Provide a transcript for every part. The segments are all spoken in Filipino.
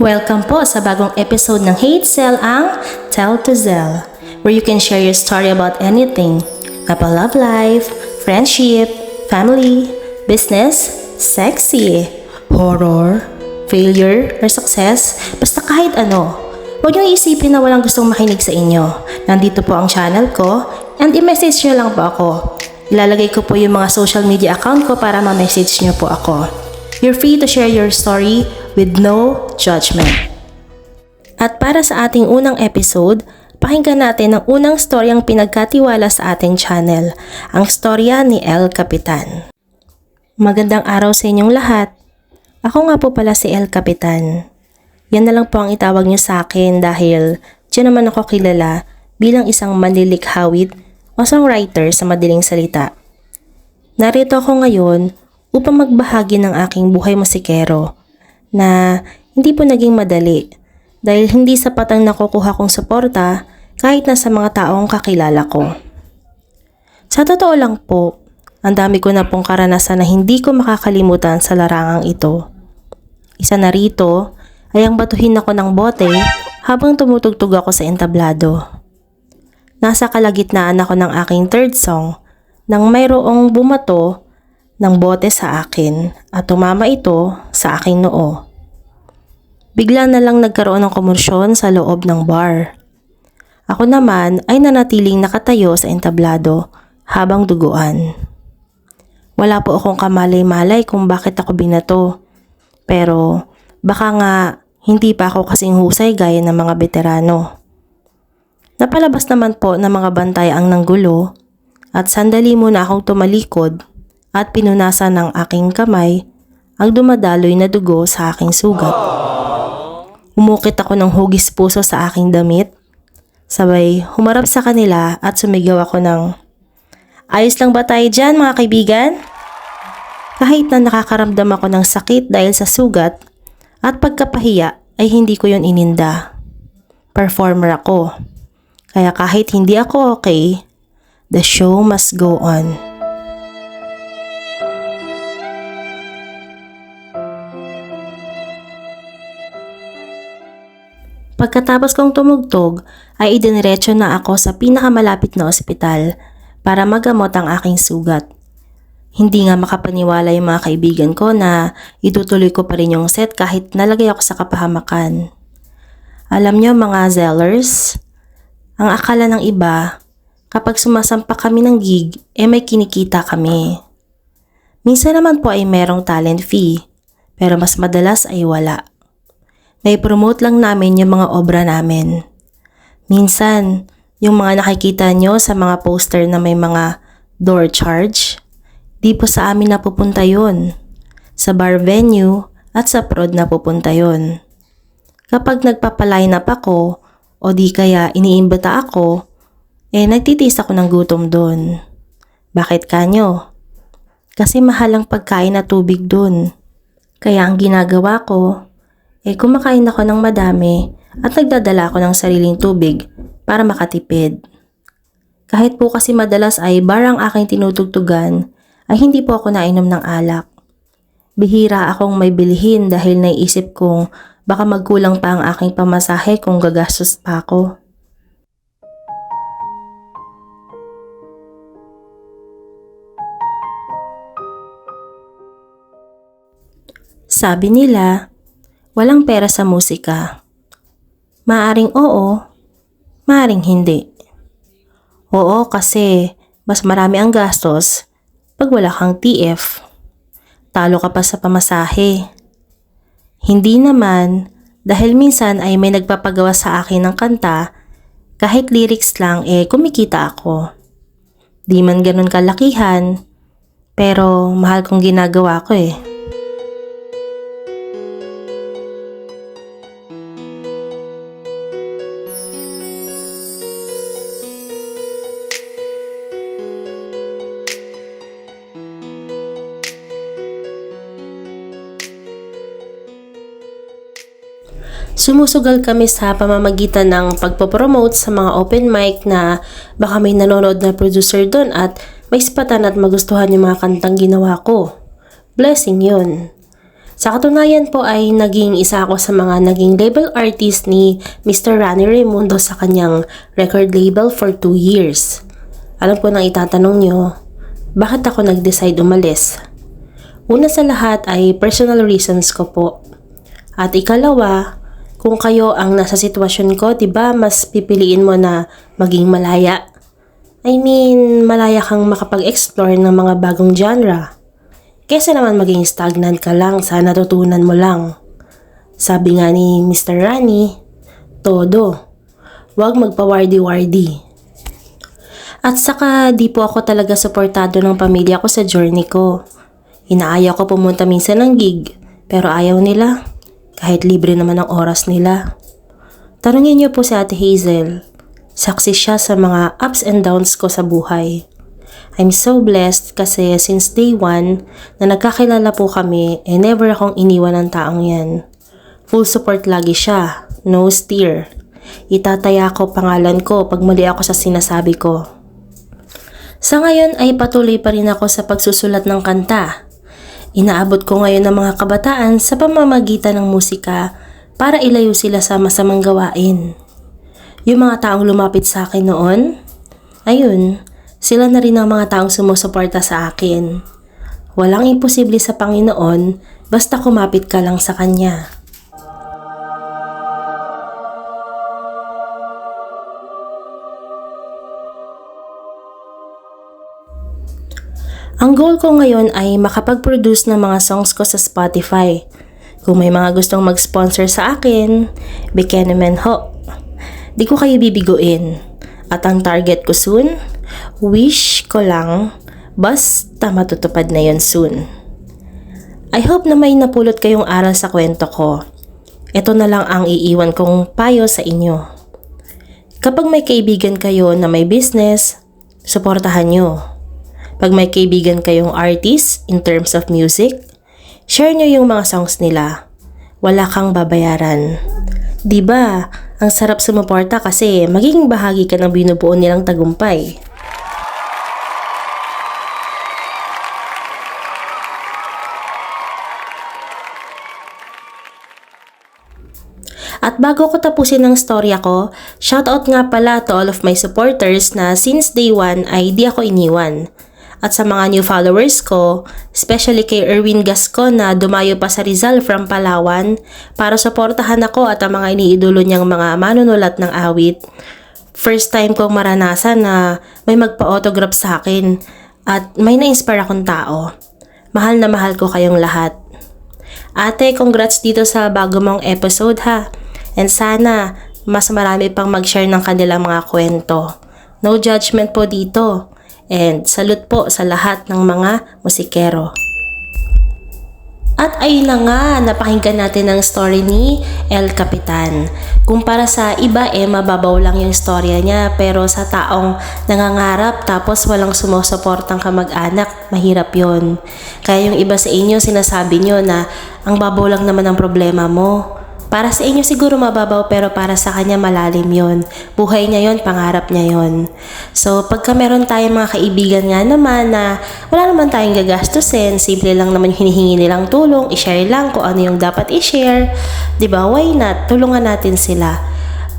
Welcome po sa bagong episode ng Hate Cell ang Tell to Zell, where you can share your story about anything. About love life, friendship, family, business, sexy, horror, failure, or success, basta kahit ano. Huwag niyong isipin na walang gustong makinig sa inyo. Nandito po ang channel ko and i-message niyo lang po ako. Ilalagay ko po yung mga social media account ko para ma-message niyo po ako. You're free to share your story with no judgment. At para sa ating unang episode, pakinggan natin ang unang storyang pinagkatiwala sa ating channel, ang storya ni El Capitan. Magandang araw sa inyong lahat. Ako nga po pala si El Capitan. Yan na lang po ang itawag niyo sa akin dahil diyan naman ako kilala bilang isang manlilikhawit o songwriter sa madaling salita. Narito ako ngayon upang magbahagi ng aking buhay musikero na hindi po naging madali dahil hindi sapat ang nakukuha kong suporta kahit na sa mga taong kakilala ko. Sa totoo lang po, ang dami ko na pong karanasan na hindi ko makakalimutan sa larangang ito. Isa na rito ay ang batuhin ako ng bote habang tumutugtog ako sa entablado. Nasa kalagitnaan ako ng aking third song nang mayroong bumato ng bote sa akin at tumama ito sa aking noo. Bigla na lang nagkaroon ng komosyon sa loob ng bar. Ako naman ay nanatiling nakatayo sa entablado habang duguan. Wala po akong kamalay-malay kung bakit ako binato. Pero baka nga hindi pa ako kasing husay gaya ng mga veterano. Napalabas naman po ng mga bantay ang nanggulo at sandali muna akong tumalikod at pinunasan ng aking kamay ang dumadaloy na dugo sa aking sugat. Umukit ako ng hugis puso sa aking damit. Sabay humarap sa kanila at sumigaw ako ng, Ayos lang ba tayo dyan mga kaibigan? Kahit na nakakaramdam ako ng sakit dahil sa sugat at pagkapahiya ay hindi ko yon ininda. Performer ako. Kaya kahit hindi ako okay, the show must go on. Pagkatapos kong tumugtog, ay idiniretso na ako sa pinakamalapit na ospital para magamot ang aking sugat. Hindi nga makapaniwala yung mga kaibigan ko na itutuloy ko pa rin yung set kahit nalagay ako sa kapahamakan. Alam nyo mga zellers, ang akala ng iba, kapag sumasampa kami ng gig, eh may kinikita kami. Minsan naman po ay merong talent fee, pero mas madalas ay wala. Nai-promote lang namin yung mga obra namin. Minsan, yung mga nakikita nyo sa mga poster na may mga door charge, di po sa amin napupunta yun. Sa bar venue at sa prod napupunta yun. Kapag nagpapaline up ako o di kaya iniimbita ako, eh nagtitis ako ng gutom doon. Bakit kanyo? Kasi mahal ang pagkain at tubig doon. Kaya ang ginagawa ko, eh kumakain ako ng madami at nagdadala ako ng sariling tubig para makatipid. Kahit po kasi madalas ay barang aking tinutugtugan, ay hindi po ako nainom ng alak. Bihira akong may bilhin dahil naisip kong baka magkulang pa ang aking pamasahe kung gagastos pa ako. Sabi nila, walang pera sa musika. Maaring oo, maaring hindi. Oo kasi mas marami ang gastos pag wala kang TF. Talo ka pa sa pamasahe. Hindi naman dahil minsan ay may nagpapagawa sa akin ng kanta kahit lyrics lang eh kumikita ako. Di man ganun kalakihan pero mahal kong ginagawa ko eh. Sumusugal kami sa pamamagitan ng pagpopromote sa mga open mic na baka may nanonood na producer doon at may spatan at magustuhan yung mga kantang ginawa ko. Blessing yun. Sa katunayan po ay naging isa ako sa mga naging label artist ni Mr. Rani Raimundo sa kanyang record label for 2 years. Alam ko nang itatanong nyo, bakit ako nag-decide umalis? Una sa lahat ay personal reasons ko po. At ikalawa, kung kayo ang nasa sitwasyon ko, 'di ba, mas pipiliin mo na maging malaya. I mean, malaya kang makapag-explore ng mga bagong genre. Kesa naman maging stagnant ka lang sa natutunan mo lang. Sabi nga ni Mr. Rani, todo. Huwag magpa-wardy-wardy. At saka di po ako talaga suportado ng pamilya ko sa journey ko. Inaayaw ko pumunta minsan ng gig, pero ayaw nila. Kahit libre naman ang oras nila. Tanungin niyo po si Ate Hazel. Saksi siya sa mga ups and downs ko sa buhay. I'm so blessed kasi since day one na nagkakilala po kami, eh never akong iniwan ng taong yan. Full support lagi siya, no steer. Itataya ko pangalan ko pag mali ako sa sinasabi ko. Sa ngayon ay patuloy pa rin ako sa pagsusulat ng kanta. Inaabot ko ngayon ng mga kabataan sa pamamagitan ng musika para ilayo sila sa masamang gawain. Yung mga taong lumapit sa akin noon, ayun, sila na rin ang mga taong sumusuporta sa akin. Walang imposible sa Panginoon basta kumapit ka lang sa Kanya. Ang goal ko ngayon ay makapag-produce ng mga songs ko sa Spotify. Kung may mga gustong mag-sponsor sa akin, naman ho. Di ko kayo bibiguin. At ang target ko soon, wish ko lang, basta matutupad na yon soon. I hope na may napulot kayong aral sa kwento ko. Ito na lang ang iiwan kong payo sa inyo. Kapag may kaibigan kayo na may business, suportahan nyo. Pag may kaibigan kayong artist in terms of music, share nyo yung mga songs nila. Wala kang babayaran. ba? Ang sarap sumuporta kasi magiging bahagi ka ng binubuo nilang tagumpay. At bago ko tapusin ang storya ko, shoutout nga pala to all of my supporters na since day one ay di ako iniwan. At sa mga new followers ko, especially kay Erwin Gascon na dumayo pa sa Rizal from Palawan para suportahan ako at ang mga iniidolo niyang mga manunulat ng awit. First time kong maranasan na may magpa-autograph sa akin at may na-inspire akong tao. Mahal na mahal ko kayong lahat. Ate, congrats dito sa bago mong episode ha. And sana mas marami pang mag-share ng kanilang mga kwento. No judgment po dito. And salute po sa lahat ng mga musikero. At ayun na nga, napakinggan natin ang story ni El Capitan. Kumpara sa iba eh, mababaw lang yung storya niya. Pero sa taong nangangarap tapos walang sumusuportang kamag-anak, mahirap yon. Kaya yung iba sa inyo, sinasabi nyo na ang babaw lang naman ang problema mo. Para sa inyo siguro mababaw pero para sa kanya malalim yon. Buhay niya yon, pangarap niya yon. So pagka meron tayong mga kaibigan nga naman na wala naman tayong gagastusin, simple lang naman hinihingi nilang tulong, i-share lang kung ano yung dapat i-share. ba? Why not? Tulungan natin sila.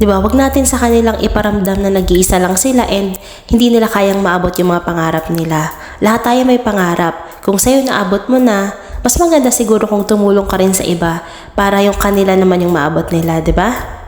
'Di ba? Wag natin sa kanilang iparamdam na nag-iisa lang sila and hindi nila kayang maabot yung mga pangarap nila. Lahat tayo may pangarap. Kung sa'yo naabot mo na, mas maganda siguro kung tumulong ka rin sa iba para yung kanila naman yung maabot nila, 'di ba?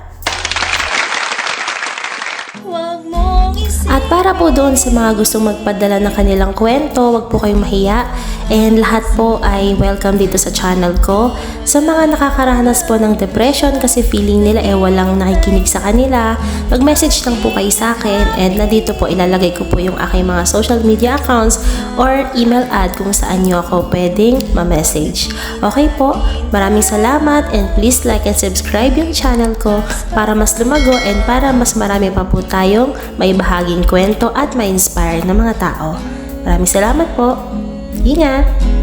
At para po doon sa mga gustong magpadala ng kanilang kwento, wag po kayong mahiya. And lahat po ay welcome dito sa channel ko. Sa mga nakakaranas po ng depression kasi feeling nila eh walang nakikinig sa kanila, mag-message lang po kayo sa akin and nandito po ilalagay ko po yung aking mga social media accounts or email ad kung saan nyo ako pwedeng ma-message. Okay po, maraming salamat and please like and subscribe yung channel ko para mas lumago and para mas marami pa po tayong may bahaging kwento at ma-inspire ng mga tao. Maraming salamat po. Ingat!